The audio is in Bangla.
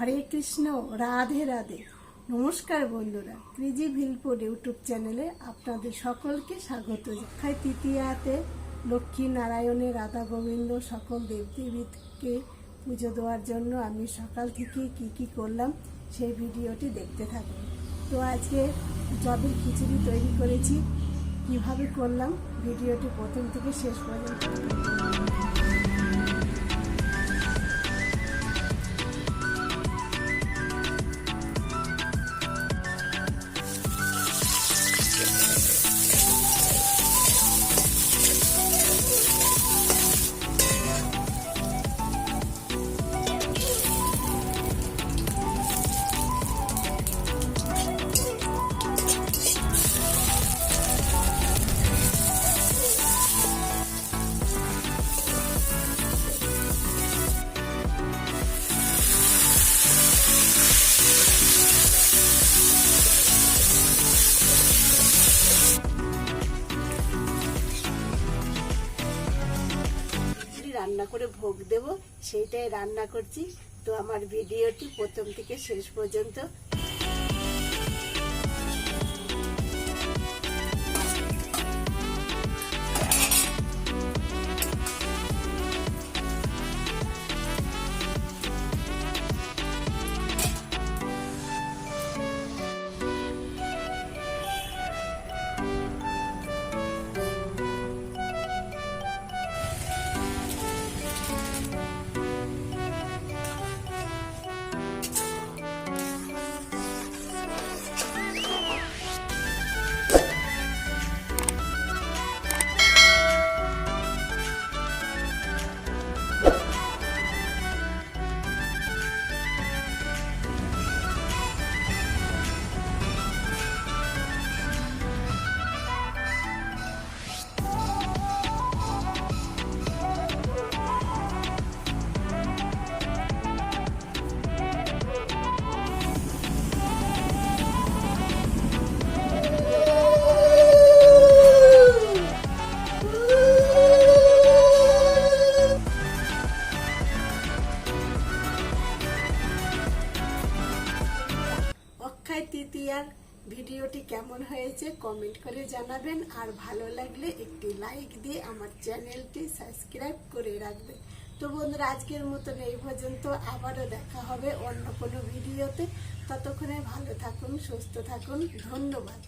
হরে কৃষ্ণ, রাধে রাধে। নমস্কার বন্ধুরা ক্রিজি ভিলপুর ইউটিউব চ্যানেলে আপনাদের সকলকে স্বাগত জানাই। তৃতীয়াতে লক্ষ্মী নারায়ণের রাধা গোবিন্দ, সকল দেবদেবীকে পুজো দেওয়ার জন্য আমি সকাল থেকে কি কি করলাম, সেই ভিডিওটি দেখতে থাকুন। তো আজকে জবের খিচুড়ি তৈরি করেছি, কীভাবে করলাম, ভিডিওটি প্রথম থেকে শেষ পর্যন্ত রান্না করে ভোগ দেব সেইটাই রান্না করছি। তো আমার ভিডিওটি প্রথম থেকে শেষ পর্যন্ত অক্ষয় তৃতীয়ার। ভিডিওটি কেমন হয়েছে কমেন্ট করে জানাবেন। আর ভালো লাগলে একটি লাইক দিয়ে আমার চ্যানেলটি সাবস্ক্রাইব করে রাখবেন তো বন্ধুরা, আজকের মতন এই পর্যন্ত। আবারও দেখা হবে অন্য কোনো ভিডিওতে। ততক্ষণে ভালো থাকুন, সুস্থ থাকুন। ধন্যবাদ।